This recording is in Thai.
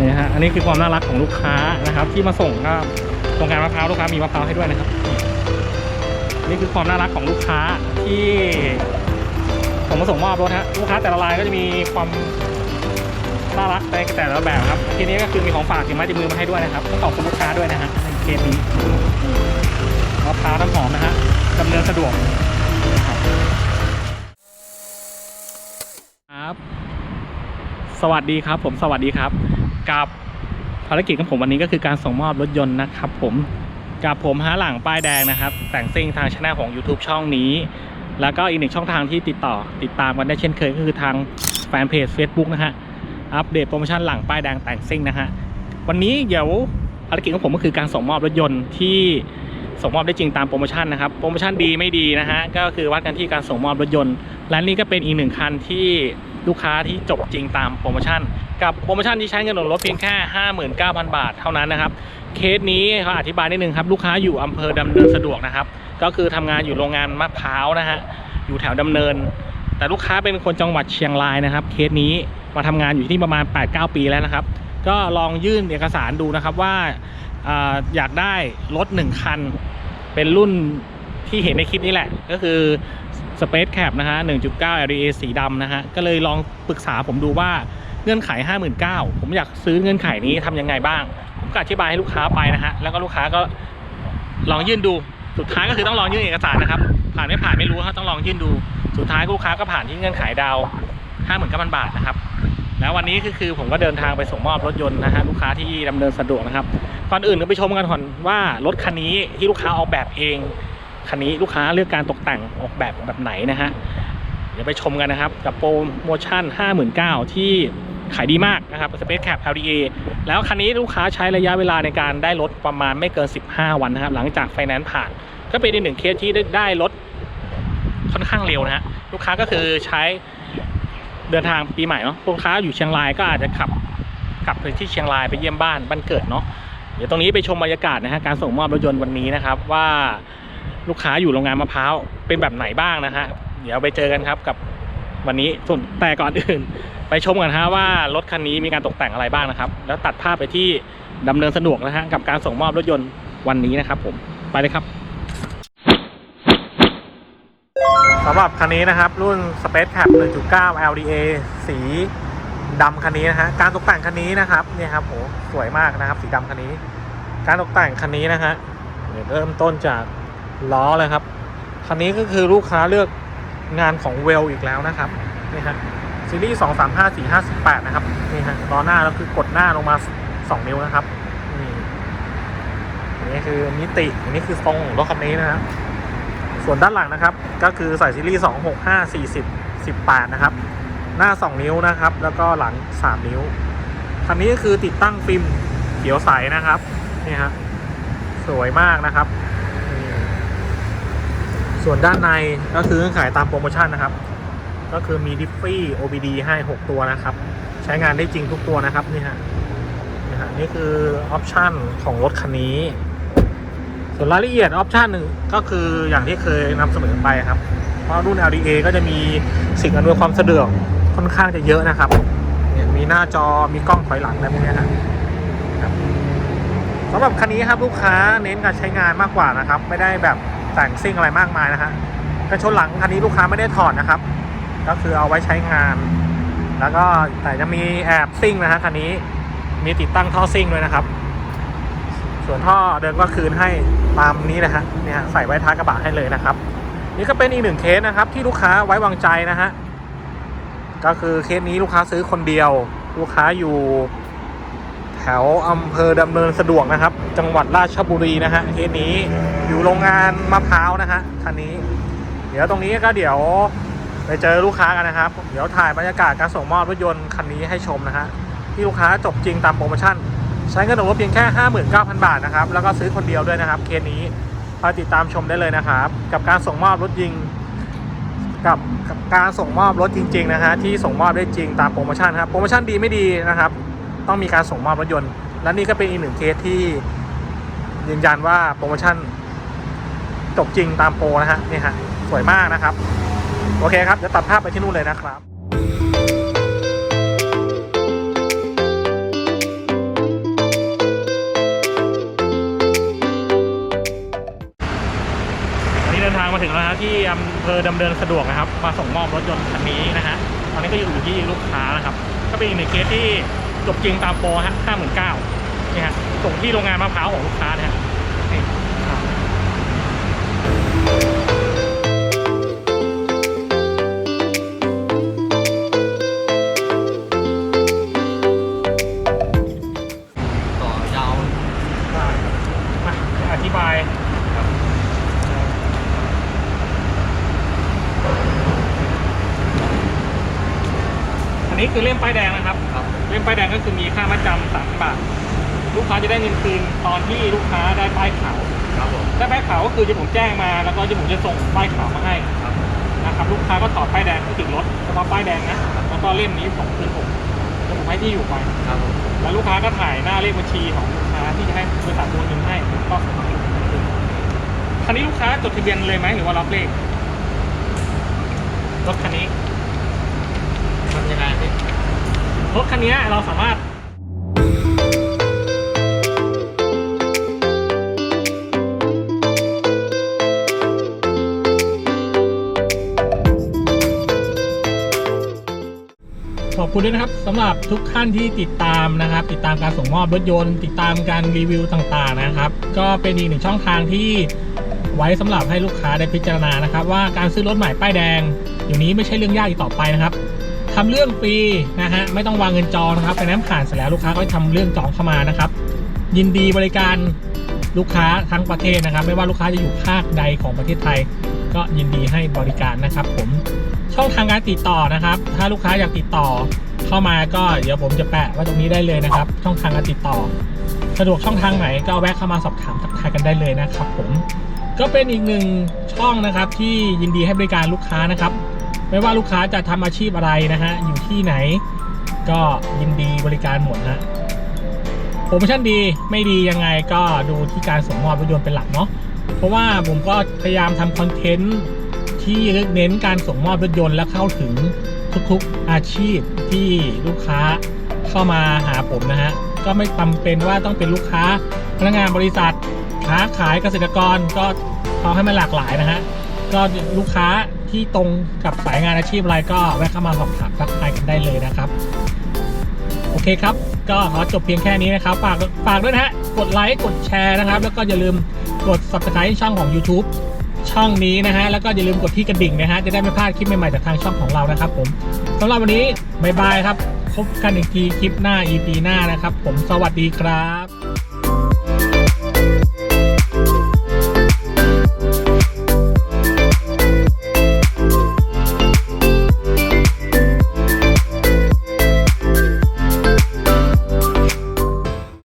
นี่ฮะ อันนี้คือความน่ารักของลูกค้านะครับ ที่มาส่งก็โรงงานมะพร้าวลูกค้ามีมะพร้าวให้ด้วยนะครับ นี่คือความน่ารักของลูกค้าที่ผมมาส่งมอบรถฮะลูกค้าแต่ละรายก็จะมีความน่ารักในแต่ละแบบครับทีนี้ก็คือมีของฝากถึงไม้ติดมือมาให้ด้วยนะครับต้องขอบคุณลูกค้าด้วยนะฮะในเคสนี้มะพร้าวน้ำหอมนะฮะดำเนินสะดวกครับ สวัสดีครับ ผมสวัสดีครับ กับภารกิจของผมวันนี้ก็คือการส่งมอบรถยนต์นะครับผมกับผมฮะหลังป้ายแดงนะครับ แต่งซิ่งทางช anel ของ YouTube ช่องนี้ แล้วก็อีกหนึ่งช่องทางที่ติดต่อติดตามกันได้เช่นเคยก็คือทางแฟนเพจ Facebook นะฮะอัปเดตโปรโมชั่นหลังป้ายแดงแต่งซิ่งนะฮะวันนี้เดี๋ยวภารกิจของผมก็คือการส่งมอบรถยนต์ที่ส่งมอบได้จริงตามโปรโมชั่นนะครับโปรโมชั่นดีไม่ดีนะฮะก็คือวัดกันที่การส่งมอบรถยนต์ และนี่ก็เป็นอีกหนึ่งคันที่ ลูกค้าที่จบจริงตามโปรโมชั่น กับโปรโมชั่นที่ใช้เงินลดรถเพียงแค่ 59,000 บาทเท่านั้นนะครับ เคสนี้เขาอธิบายนิดนึงครับ ลูกค้าอยู่อำเภอดำเนินสะดวกนะครับ ก็คือทำงานอยู่โรงงานมะพร้าวนะฮะอยู่แถวดำเนิน แต่ลูกค้าเป็นคนจังหวัดเชียงรายนะครับ เคสนี้มาทำงานอยู่ที่ประมาณ 8-9 ปีแล้วนะครับ ก็ลองยื่นเอกสารดูนะครับว่าอ่าอยากได้รถ1คัน เป็นรุ่นที่เห็นในคลิปนี้แหละ ก็คือ Space Cap นะฮะ 1.9 LDA สีดำนะฮะ ก็เลยลองปรึกษาผมดูว่าเงื่อนไข 59,000 ผมอยากซื้อเงื่อนไขนี้ทำยังไงบ้าง ผมก็อธิบายให้ลูกค้าไปนะฮะ แล้วก็ลูกค้าก็ลองยื่นดู สุดท้ายก็คือต้องลองยื่นเอกสารนะครับ ผ่านไม่ผ่านไม่รู้ครับต้องลองยื่นดู สุดท้ายลูกค้าก็ผ่านที่เงื่อนไขดาว 59,000 บาทนะครับ แล้ววันนี้ก็คือผมก็เดินทางไปส่งมอบรถยนต์นะฮะลูกค้าที่ดำเนินสะดวกนะครับ ก่อนอื่นก็ไปชมกันก่อนว่ารถคันนี้ที่ลูกค้าออกแบบเอง คันนี้ลูกค้าเลือกการตกแต่งออกแบบแบบไหนนะฮะเดี๋ยวไปชมกันนะครับ กับโปรโมชั่น 59,000ที่ขายดีมากนะครับ Space Cap LDA แล้วคันนี้ลูกค้าใช้ระยะเวลาในการได้รถประมาณไม่เกิน 15 วันนะครับ หลังจากไฟแนนซ์ผ่าน ก็เป็นอีกหนึ่งเคสที่ได้ได้รถค่อนข้างเร็วนะฮะลูกค้าก็คือใช้เดินทางปีใหม่เนาะลูกค้าอยู่เชียงรายก็อาจจะขับกลับไปที่เชียงรายไปเยี่ยมบ้านบ้านเกิดเนาะเดี๋ยวตรงนี้ไปชมบรรยากาศนะฮะการส่งมอบรถยนต์วันนี้นะครับว่า ลูกค้าอยู่โรงงานมะพร้าวเป็นแบบไหนบ้างนะฮะเดี๋ยวไปเจอกันครับกับวันนี้ส่วนแต่ก่อนอื่น ไปชมกันฮะว่ารถคันนี้มีการตกแต่งอะไรบ้างนะครับ แล้วตัดภาพไปที่ดำเนินสะดวกนะฮะกับการส่งมอบรถยนต์วันนี้นะครับผมไปเลยครับสำหรับคันนี้นะครับ รุ่น Space Cap 1.9 LDA สีดำคันนี้นะฮะการตกแต่งคันนี้นะครับเนี่ยครับโหสวยมากนะครับ สีดำคันนี้ การตกแต่งคันนี้นะฮะเดี๋ยวเริ่มต้นจาก ล้อเลยครับ คันนี้ก็คือลูกค้าเลือกงานของเวลอีกแล้วนะครับนี่ฮะซีรีส์สองสามห้าสี่ห้าสิบแปดนะครับนี่ฮะล้อหน้าแล้วคือกดหน้าลงมาสองนิ้วนะครับนี่อันนี้คือมิติอันนี้คือทรงของรถคันนี้นะครับส่วนด้านหลังนะครับ ก็คือใส่ซีรีส์สองหกห้าสี่สิบสิบแปดนะครับ หน้าสองนิ้วนะครับ แล้วก็หลังสามนิ้วคันนี้ก็คือติดตั้งฟิล์มเขียวใสนะครับนี่ฮะสวยมากนะครับ ส่วนด้านในก็คือขายตามโปรโมชั่นนะครับ ก็คือมีดิฟฟี่ OBD ให้ 6 ตัวนะครับ ใช้งานได้จริงทุกตัวนะครับนี่ฮะนี่ฮะนี่คือออปชันของรถคันนี้ ส่วนรายละเอียดออปชันหนึ่งก็คืออย่างที่เคยนำเสนอไปครับ เพราะรุ่น LDA ก็จะมีสิ่งอำนวยความสะดวกค่อนข้างจะเยอะนะครับเนี่ยมีหน้าจอมีกล้องถอยหลังอะไรพวกนี้ครับสำหรับคันนี้ครับลูกค้าเน้นการใช้งานมากกว่านะครับ ไม่ได้แบบ แต่งซิ่งอะไรมากมายนะฮะกันชนหลังคันนี้ลูกค้าไม่ได้ถอดนะครับ ก็คือเอาไว้ใช้งาน แล้วก็แต่จะมีแอบซิ่งนะฮะคันนี้มีติดตั้งท่อซิ่งด้วยนะครับ ส่วนท่อเดินก็คืนให้ตามนี้นะฮะเนี่ยใส่ไว้ท้ายกระบะให้เลยนะครับ นี่ก็เป็นอีกหนึ่งเคสนะครับ ที่ลูกค้าไว้วางใจนะฮะก็คือเคสนี้ลูกค้าซื้อคนเดียว ลูกค้าอยู่ ถวอำเภอดำเนินสะดวกนะครับ จังหวัดราชบุรีนะฮะเคสนี้อยู่โรงงานมะพร้าวนะฮะคันนี้ เดี๋ยวตรงนี้ก็เดี๋ยวไปเจอลูกค้ากันนะครับ เดี๋ยวถ่ายบรรยากาศการส่งมอบรถยนต์คันนี้ให้ชมนะฮะที่ลูกค้าจบจริงตามโปรโมชั่น ใช้เงินออกรถเพียงแค่ 59,000 บาทนะครับแล้วก็ซื้อคนเดียวด้วยนะครับเคสนี้คอยติดตามชมได้เลยนะครับ กับการส่งมอบรถยิงกกับการส่งมอบรถจริง ๆ นะฮะที่ส่งมอบได้จริงตามโปรโมชั่นครับโปรโมชั่นดีไม่ดีนะครับ ต้องมีการส่งมอบรถยนต์ และนี่ก็เป็นอีกหนึ่งเคสที่ยืนยันว่าโปรโมชั่นจบจริงตามโปรนะฮะนี่ฮะสวยมากนะครับ โอเคครับเดี๋ยวตัดภาพไปที่นู่นเลยนะครับาถึงแล้วครับที่อำเภอดำเนินสะดวกนะครับ มาส่งมอบรถยนต์คันนี้นะฮะตอนนี้ก็อยู่ที่ลูกค้านะครับ ก็เป็นอีกหนึ่งเคสที่ จบจริงตามปรฮะห้าหมื่นเก้านี่ฮะส่งที่โรงงานมะพร้าวของลูกค้านะฮะนี่ครับต่อยาวได้มาอธิบายอันนี้คือเล่มป้ายแดงนะครับ เล่มป้ายแดงก็คือมีค่ามาจำสามบาท ลูกค้าจะได้เงินคืนตอนที่ลูกค้าได้ป้ายขาวครับผมได้ป้ายขาวก็คือที่ผมแจ้งมา แล้วก็ที่ผมจะส่งป้ายขาวมาให้ครับนะครับลูกค้าก็ถอดป้ายแดงให้ติดรถเฉพาะป้ายแดงนะแล้วก็เล่มนี้ส่งคืนผมแล้วผมให้ที่อยู่ไปครับผมแล้วลูกค้าก็ถ่ายหน้าเลขบัญชีของลูกค้าที่จะให้บริษัทโอนเงินให้ก็ส่งมาให้ลูกค้าคืนคันนี้ลูกค้าจดทะเบียนเลยไหมหรือว่ารับเลขรถคันนี้ทำยังไงพี่ รถคันนี้เราสามารถขอบคุณด้วยนะครับสำหรับทุกท่านที่ติดตามนะครับ ติดตามการส่งมอบรถยนต์ ติดตามการรีวิวต่างๆนะครับ ก็เป็นอีกหนึ่งช่องทางที่ไว้สำหรับให้ลูกค้าได้พิจารณานะครับ ว่าการซื้อรถใหม่ป้ายแดงเดี๋ยวนี้ไม่ใช่เรื่องยากอีกต่อไปนะครับ ทำเรื่องฟรีนะฮะไม่ต้องวางเงินจองนะครับไปน้ำผ่านเสร็จแล้วลูกค้าก็ทำเรื่องจองเข้ามานะครับ ยินดีบริการลูกค้าทั้งประเทศนะครับ ไม่ว่าลูกค้าจะอยู่ภาคใดของประเทศไทย ก็ยินดีให้บริการนะครับ ผมช่องทางการติดต่อนะครับ ถ้าลูกค้าอยากติดต่อเข้ามาก็เดี๋ยวผมจะแปะไว้ตรงนี้ได้เลยนะครับ ช่องทางการติดต่อ สะดวกช่องทางไหนก็แวะเข้ามาสอบถามทักทายกันได้เลยนะครับ ผมก็เป็นอีกหนึ่งช่องนะครับที่ยินดีให้บริการลูกค้านะครับ ไม่ว่าลูกค้าจะทำอาชีพอะไรนะฮะ อยู่ที่ไหน ก็ยินดีบริการหมดนะโปรโมชั่นดีไม่ดียังไงก็ดูที่การส่งมอบรถยนต์เป็นหลักเนาะเพราะว่าผมก็พยายามทำคอนเทนต์ที่เน้นการส่งมอบรถยนต์และเข้าถึงทุกๆอาชีพที่ลูกค้าเข้ามาหาผมนะฮะ ก็ไม่จำเป็นว่าต้องเป็นลูกค้าพนักงานบริษัทค้าขายเกษตรกรก็เอาให้มันหลากหลายนะฮะ ก็ลูกค้า ที่ตรงกับสายงานอาชีพอะไรก็แวะเข้ามาสอบถามทักทายกันได้เลยนะครับ โอเคครับ ก็ขอจบเพียงแค่นี้นะครับ ฝากฝากด้วยนะฮะกดไลค์กดแชร์นะครับ แล้วก็อย่าลืมกด subscribe ช่องของ YouTube ช่องนี้นะฮะ แล้วก็อย่าลืมกดที่กระดิ่งนะฮะ จะได้ไม่พลาดคลิปใหม่ๆจากทางช่องของเรานะครับผมสำหรับวันนี้บายบายครับ พบกันอีกทีคลิปหน้า EP หน้านะครับ ผมสวัสดีครับ